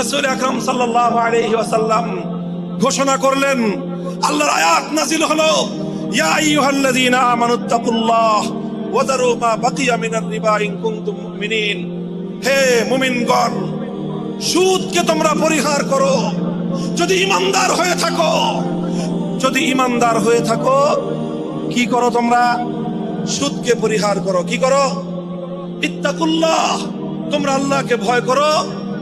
রসুল আকরম সাল্লাহ আলাইহি ওয়াসাল্লাম ঘোষণা করলেন, আল্লাহর আয়াত নাজিল হলো, ইয়া আইয়ুহাল্লাযীনা আমানুত্তাকুল্লাহ ওয়াদারু মা বাকিয়া মিনার রিবা ইন কুনতুম মুমিনিন। হে মুমিনগণ, সুদকে তোমরা পরিহার করো। যদি ইমানদার হয়ে থাকো, যদি ইমানদার হয়ে থাকো, কি করো তোমরা? সুদকে পরিহার করো। কি করো? ইত্তাকুল্লাহ, তোমরা আল্লাহকে ভয় করো।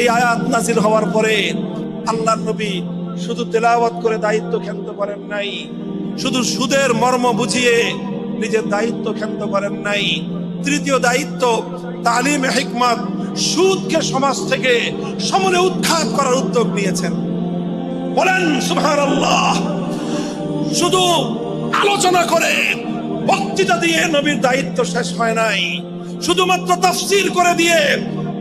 এই আয়াত নাজিল হওয়ার পরে আল্লাহর নবী শুধু তেলাওয়াত করে দায়িত্ব ক্ষান্ত করেন নাই, শুধু সুদের মর্ম বুঝিয়ে নিজের দায়িত্ব ক্ষান্ত করেন নাই। তৃতীয় দায়িত্ব, তালিম, হিকমত, সুদকে সমাজ থেকে সমূলে উৎখাত করার উদ্যোগ নিয়েছেন। বলেন সুভার আল্লাহ শুধু আলোচনা করে বক্তৃতা দিয়ে নবীর দায়িত্ব শেষ হয় নাই, শুধুমাত্র তাফসির করে দিয়ে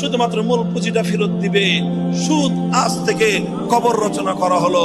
শুধুমাত্র মূল পুঁজিটা ফেরত দিবে। সুদ আজ থেকে কবর রচনা করা হলো।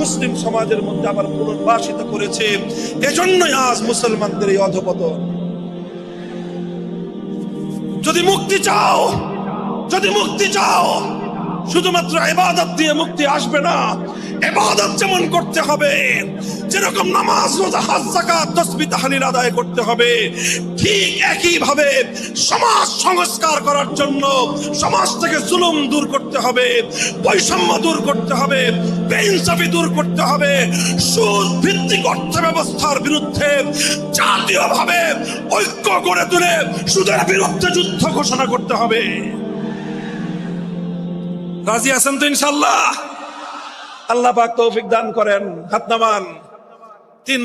মুসলিম সমাজের মধ্যে আবার পুনর্বাসিত করেছে। এজন্যই আজ মুসলমানদের এই অধপতন। যদি মুক্তি চাও, যদি মুক্তি চাও, শুধুমাত্র এবাদত দিয়ে মুক্তি আসবে না এবাদত যেমন করতে হবে, যেরকম নামাজ, রোজা, হাজ, যাকাত তসবিহ তাহলিল আদায় করতে হবে, ঠিক একই ভাবে সমাজ সংস্কার করার জন্য সমাজ থেকে জুলুম দূর করতে হবে, বৈষম্য দূর করতে হবে, বেইনসাফি দূর করতে হবে সুদ ভিত্তিক অর্থ ব্যবস্থার বিরুদ্ধে জাতীয়ভাবে ঐক্য গড়ে তুলে সুদের বিরুদ্ধে যুদ্ধ ঘোষণা করতে হবে। রাজি আছেন তো ইনশাল্লাহ আল্লাহ পাক তৌফিক দান করেন। হাত নামান। তিন